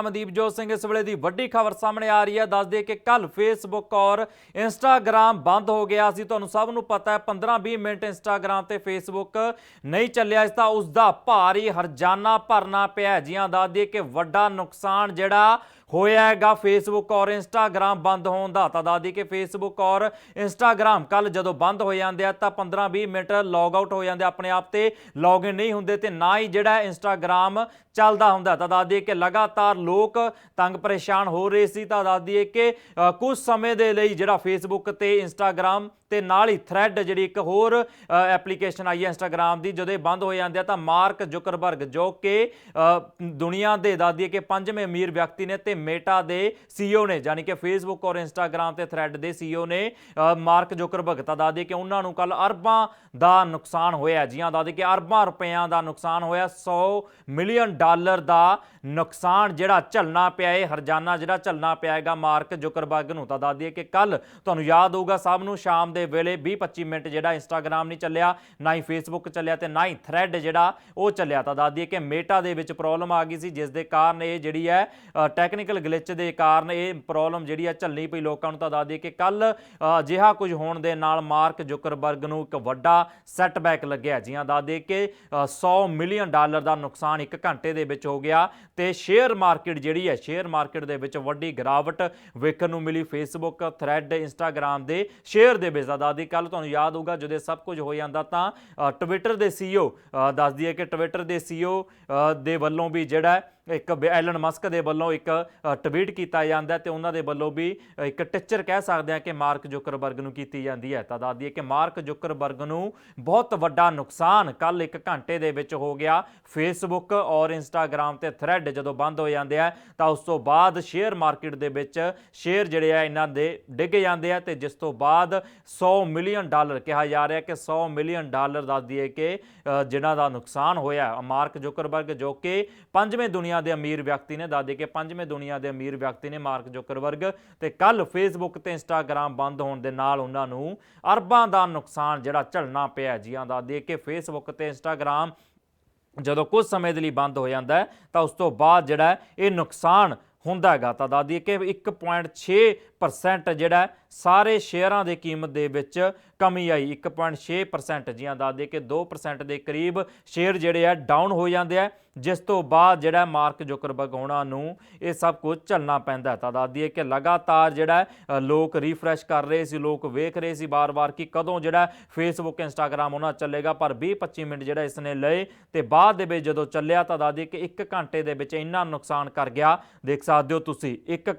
ਅਮਦੀਪ ਸਿੰਘ, ਇਸ ਵੇਲੇ ਦੀ ਵੱਡੀ ਖਬਰ ਸਾਹਮਣੇ ਆ ਰਹੀ ਹੈ। ਦੱਸ ਦੇ ਕਿ ਕੱਲ ਫੇਸਬੁੱਕ ਔਰ ਇੰਸਟਾਗ੍ਰam ਬੰਦ ਹੋ ਗਿਆ ਸੀ। ਤੁਹਾਨੂੰ ਸਭ ਨੂੰ ਪਤਾ ਹੈ 15-20 ਮਿੰਟ ਇੰਸਟਾਗ੍ਰam ਤੇ ਫੇਸਬੁੱਕ ਨਹੀਂ ਚੱਲਿਆ। ਇਸ ਦਾ ਉਸ ਦਾ ਭਾਰੀ ਹਰਜਾਨਾ ਭਰਨਾ ਪਿਆ ਜੀ ਦੱਸ ਦਈਏ ਕਿ ਵੱਡਾ ਨੁਕਸਾਨ ਜਿਹੜਾ ਹੋਇਆ ਹੈਗਾ ਫੇਸਬੁੱਕ ਔਰ ਇੰਸਟਾਗ੍ਰam ਬੰਦ ਹੋਣ ਦਾ। ਤਾਂ ਦੱਸ ਦਈਏ ਕਿ ਫੇਸਬੁੱਕ ਔਰ ਇੰਸਟਾਗ੍ਰam ਕੱਲ ਜਦੋਂ ਬੰਦ ਹੋ ਜਾਂਦੇ ਆ, ਤਾਂ 15-20 ਮਿੰਟ ਲੌਗ ਆਊਟ ਹੋ ਜਾਂਦੇ ਆਪਣੇ ਆਪ ਤੇ ਲੌਗਇਨ ਨਹੀਂ ਹੁੰਦੇ ਤੇ ਨਾ ਹੀ ਜਿਹੜਾ ਇੰਸਟਾਗ੍ਰam ਚੱਲਦਾ ਹੁੰਦਾ। ਤਾਂ ਦੱਸ ਦਈਏ ਕਿ ਲਗਾਤਾਰ ਲੋਕ ਤੰਗ ਪਰੇਸ਼ਾਨ ਹੋ ਰਹੇ ਸੀ ਤਾਂ ਦੱਸ ਦਈਏ ਕਿ ਅ, ਕੁਝ ਸਮੇਂ ਦੇ ਲਈ ਜਿਹੜਾ ਫੇਸਬੁੱਕ ਤੇ ਇੰਸਟਾਗ੍ਰam ਤੇ ਨਾਲ ਹੀ ਥ੍ਰੈਡ ਜਿਹੜੀ ਇੱਕ ਹੋਰ ਐਪਲੀਕੇਸ਼ਨ ਆਈ ਹੈ ਇੰਸਟਾਗ੍ਰam ਦੀ ਜਦੋਂ ਇਹ ਬੰਦ ਹੋ ਜਾਂਦੇ ਆ ਤਾਂ ਮਾਰਕ ਜ਼ੁਕਰਬਰਗ ਜੋ ਕਿ ਦੁਨੀਆ ਦੇ ਦੱਸ ਕਿ ਪੰਜਵੇਂ ਅਮੀਰ ਵਿਅਕਤੀ ਨੇ ਤੇ ਮੇਟਾ ਦੇ ਸੀਈਓ ਨੇ ਯਾਨੀ ਕਿ ਫੇਸਬੁੱਕ ਔਰ ਇੰਸਟਾਗ੍ਰam ਤੇ ਥ੍ਰੈਡ ਦੇ ਸੀਈਓ ਨੇ ਮਾਰਕ ਜ਼ੁਕਰਬਰਗ ਤਾਂ ਦੱਸ ਦਈਏ ਕਿ ਉਹਨਾਂ ਨੂੰ ਕੱਲ ਅਰਬਾਂ ਦਾ ਨੁਕਸਾਨ ਹੋਇਆ ਜੀਆਂ ਹਾਂ ਦੱਸ ਦਈਏ ਕਿ ਅਰਬਾਂ ਰੁਪਇਆਂ ਦਾ ਨੁਕਸਾਨ ਹੋਇਆ 100 ਮਿਲੀਅਨ ਡਾਲਰ ਦਾ ਨੁਕਸਾਨ ਜਿਹੜਾ ਝੱਲਣਾ ਪਿਆ ਹੈ ਹਰਜਾਨਾ ਜਿਹੜਾ ਝੱਲਣਾ ਪਿਆ ਹੈਗਾ ਮਾਰਕ ਜ਼ੁਕਰਬਰਗ ਨੂੰ ਤਾਂ ਦੱਸ ਦਈਏ ਕਿ ਕੱਲ ਤੁਹਾਨੂੰ ਯਾਦ ਹੋਊਗਾ ਸਭ ਨੂੰ ਸ਼ਾਮ ਦੇ ਵੇਲੇ 20-25 ਮਿੰਟ ਜਿਹੜਾ ਇੰਸਟਾਗ੍ਰam ਨਹੀਂ ਚੱਲਿਆ ਨਾ ਹੀ ਫੇਸਬੁੱਕ ਚੱਲਿਆ ਤੇ ਨਾ ਹੀ ਥ੍ਰੈਡ ਜਿਹੜਾ ਉਹ ਚੱਲਿਆ। ਤਾਂ ਦੱਸ ਦਈਏ ਕਿ ਮੇਟਾ ਦੇ ਵਿੱਚ ਪ੍ਰੋਬਲਮ ਆ ਗਈ ਸੀ ਜਿਸ ਦੇ ਕਾਰਨ ਇਹ ਜਿਹੜੀ ਹੈ ਟੈਕਨੀਕਲ ਗਲਿਚ ਦੇ ਕਾਰਨ ਇਹ ਪ੍ਰੋਬਲਮ ਜਿਹੜੀ ਹੈ ਝੱਲਣੀ ਪਈ ਲੋਕਾਂ ਨੂੰ। ਤਾਂ ਦੱਸ ਦਈਏ ਕਿ ਕੱਲ ਅਜਿਹਾ ਕੁਝ ਹੋਣ ਦੇ ਨਾਲ ਮਾਰਕ ਜ਼ੁਕਰਬਰਗ ਨੂੰ ਇੱਕ ਵੱਡਾ ਸੈਟਬੈਕ ਲੱਗਿਆ। ਜੀਆਂ ਹਾਂ ਦੱਸ ਦਈਏ ਕਿ ਅ, 100 ਮਿਲੀਅਨ ਡਾਲਰ ਦਾ ਨੁਕਸਾਨ ਇੱਕ ਘੰਟੇ ਦੇ ਵਿੱਚ ਹੋ ਗਿਆ ਤੇ ਸ਼ੇਅਰ ਮਾਰਕੀਟ ਜਿਹੜੀ ਹੈ, ਸ਼ੇਅਰ ਮਾਰਕੀਟ ਦੇ ਵਿੱਚ ਵੱਡੀ ਗਿਰਾਵਟ ਵੇਖਣ ਨੂੰ ਮਿਲੀ। ਫੇਸਬੁੱਕ ਥ੍ਰੈਡ ਇੰਸਟਾਗ੍ਰam ਦੇ ਸ਼ੇਅਰ ਦੇ ਵਿੱਚ ਦਾ ਦੀ ਕੱਲ ਤੁਹਾਨੂੰ ਯਾਦ ਹੋਊਗਾ। ਜਦੋਂ ਸਭ ਕੁਝ ਹੋ ਜਾਂਦਾ ਤਾਂ ਟਵਿੱਟਰ ਦੇ ਸੀਈਓ ਦੱਸਦੀ ਹੈ ਕਿ ਟਵਿੱਟਰ ਦੇ ਸੀਈਓ ਦੇ ਵੱਲੋਂ ਵੀ ਜਿਹੜਾ ਇੱਕ ਬ- ਐਲਨ ਮਸਕ ਦੇ ਵੱਲੋਂ ਇੱਕ ਟਵੀਟ ਕੀਤਾ ਜਾਂਦਾ ਹੈ ਤੇ ਉਹਨਾਂ ਦੇ ਵੱਲੋਂ ਵੀ ਇੱਕ ਟਿੱਚਰ ਕਹਿ ਸਕਦੇ ਆ ਕਿ ਮਾਰਕ ਜ਼ੁਕਰਬਰਗ ਨੂੰ ਕੀਤੀ ਜਾਂਦੀ ਹੈ। ਤਾਂ ਦੱਸ ਦਈਏ ਕਿ ਮਾਰਕ ਜ਼ੁਕਰਬਰਗ ਨੂੰ ਬਹੁਤ ਵੱਡਾ ਨੁਕਸਾਨ ਕੱਲ ਇੱਕ ਘੰਟੇ ਦੇ ਵਿੱਚ ਹੋ ਗਿਆ। ਫੇਸਬੁੱਕ ਔਰ ਇੰਸਟਾਗ੍ਰam ਤੇ ਥ੍ਰੈਡ ਜਦੋਂ ਬੰਦ ਹੋ ਜਾਂਦੇ ਆ, ਤਾਂ ਉਸ ਤੋਂ ਬਾਅਦ ਸ਼ੇਅਰ ਮਾਰਕੀਟ ਦੇ ਵਿੱਚ ਸ਼ੇਅਰ ਜਿਹੜੇ ਆ, ਇਹਨਾਂ ਦੇ ਡਿੱਗ ਜਾਂਦੇ ਆ ਤੇ ਜਿਸ ਤੋਂ ਬਾਅਦ 100 ਮਿਲੀਅਨ ਡਾਲਰ ਕਿਹਾ ਜਾ ਰਿਹਾ ਕਿ 100 ਮਿਲੀਅਨ ਡਾਲਰ ਦੱਸ ਦਈਏ ਕਿ ਜਿਨ੍ਹਾਂ ਦਾ ਨੁਕਸਾਨ ਹੋਇਆ। ਮਾਰਕ ਜ਼ੁਕਰਬਰਗ ਜੋ ਕਿ ਪੰਜਵੇਂ ਦੁਨੀਆ ਦੇ ਅਮੀਰ ਵਿਅਕਤੀ ਨੇ ਦੱਸ ਦਈਏ ਪੰਜਵੇਂ ਦੁਨੀਆ ਦੇ ਅਮੀਰ ਵਿਅਕਤੀ ਨੇ ਮਾਰਕ ਜ਼ੁਕਰਬਰਗ ਤੇ ਕੱਲ ਫੇਸਬੁੱਕ ਤੇ ਇੰਸਟਾਗ੍ਰam ਬੰਦ ਹੋਣ ਦੇ ਨਾਲ ਉਹਨਾਂ ਨੂੰ ਅਰਬਾਂ ਦਾ ਨੁਕਸਾਨ ਜਿਹੜਾ ਝੱਲਣਾ ਪਿਆ ਜੀ ਹਾਂ ਦੱਸ ਦਈਏ ਕਿ ਫੇਸਬੁੱਕ ਤੇ ਇੰਸਟਾਗ੍ਰam ਜਦੋਂ ਕੁਝ ਸਮੇਂ ਦੇ ਲਈ ਬੰਦ ਹੋ ਜਾਂਦਾ ਹੈ ਤਾਂ ਉਸ ਤੋਂ ਬਾਅਦ ਜਿਹੜਾ ਇਹ ਨੁਕਸਾਨ ਹੁੰਦਾ ਹੈਗਾ। ਤਾਂ ਦੱਸ ਦਈਏ ਕਿ 1.6% ਜਿਹੜਾ ਸਾਰੇ ਸ਼ੇਅਰਾਂ ਦੀ ਕੀਮਤ ਦੇ ਵਿੱਚ ਕਮੀ ਆਈ। 1.6% ਜੀਆਂ ਦੱਸ ਦਈਏ ਕਿ 2% ਦੇ ਕਰੀਬ ਸ਼ੇਅਰ ਜਿਹੜੇ ਆ ਡਾਊਨ ਹੋ ਜਾਂਦੇ ਆ। ਜਿਸ ਤੋਂ ਬਾਅਦ ਜਿਹੜਾ ਮਾਰਕ ਜ਼ੁਕਰਬਰਗ ਹੋਣਾ ਨੂੰ ਇਹ ਸਭ ਕੁਝ ਚੱਲਣਾ ਪੈਂਦਾ ਤਾਂ ਦੱਸ ਦਈਏ ਕਿ ਲਗਾਤਾਰ ਜਿਹੜਾ ਲੋਕ ਰੀਫਰੈਸ਼ ਕਰ ਰਹੇ ਸੀ, ਲੋਕ ਵੇਖ ਰਹੇ ਸੀ ਬਾਰ-ਬਾਰ ਕਿ ਕਦੋਂ ਜਿਹੜਾ ਫੇਸਬੁੱਕ ਇੰਸਟਾਗ੍ਰam ਉਹਨਾਂ ਚੱਲੇਗਾ, ਪਰ 20-25 ਮਿੰਟ ਜਿਹੜਾ ਇਸ ਨੇ ਲਏ ਤੇ ਬਾਅਦ ਦੇ ਵਿੱਚ ਜਦੋਂ ਚੱਲਿਆ ਤਾਂ ਦੱਸ ਕਿ 1 ਘੰਟੇ ਦੇ ਵਿੱਚ ਇੰਨਾ ਨੁਕਸਾਨ ਕਰ ਗਿਆ। ਦੇਖ ਸਕਦੇ ਹੋ ਤੁਸੀਂ 1